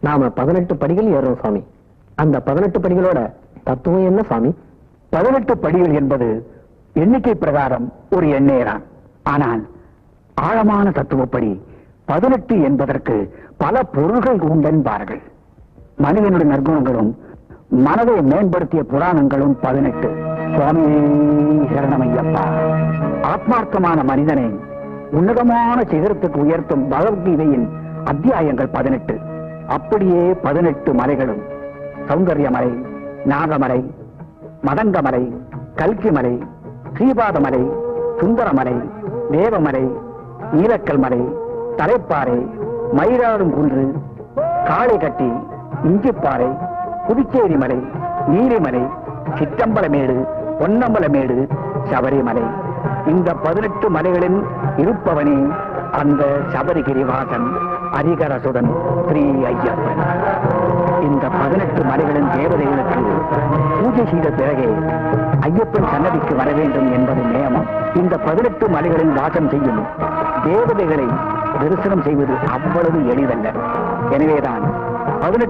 நாம பதினெட்டு படிகள் ஏறோம் சுவாமி. அந்த பதினெட்டு படிகளோட தத்துவம் என்ன சுவாமி? பதினெட்டு படிகள் என்பது எண்ணிக்கை பிரகாரம் ஒரு எண்ணேதான் ஆனால் ஆழமான தத்துவப்படி பதினெட்டு என்பதற்கு பல பொருள்கள் உண்டென்பார்கள். மனிதனுடைய நற்குணங்களும் மனதை மேம்படுத்திய புராணங்களும் பதினெட்டு. சுவாமி சரணமையப்பா. ஆத்மார்த்தமான மனிதனை உன்னதமான சிகரத்துக்கு உயர்த்தும் பகவத்கீதையின் அத்தியாயங்கள் பதினெட்டு. அப்படியே பதினெட்டு மலைகளும் சௌந்தர்யமலை நாகமலை மதங்கமலை கல்கிமலை ஸ்ரீபாதமலை சுந்தரமலை தேவமலை நீலக்கல் மலை தலைப்பாறை மயிலாடும் குன்று காளைகட்டி இஞ்சிப்பாறை புதுச்சேரி மலை நீலிமலை சிற்றம்பலமேடு பொன்னம்பலமேடு சபரிமலை. இந்த பதினெட்டு மலைகளில் இருப்பவனே அந்த சபரிகிரிவாசன் அரிகரசுடன் ஸ்ரீ ஐயப்பன். இந்த பதினெட்டு மலைகளின் தேவதைகளுக்கு பூஜை செய்த பிறகே ஐயப்பன் சன்னதிக்கு வர வேண்டும் என்பது நியமம். இந்த பதினெட்டு மலைகளில் வாசம் செய்யும் தேவதைகளை தரிசனம் செய்வது அவ்வளவு எளிதல்ல. எனவேதான் பதினெட்டு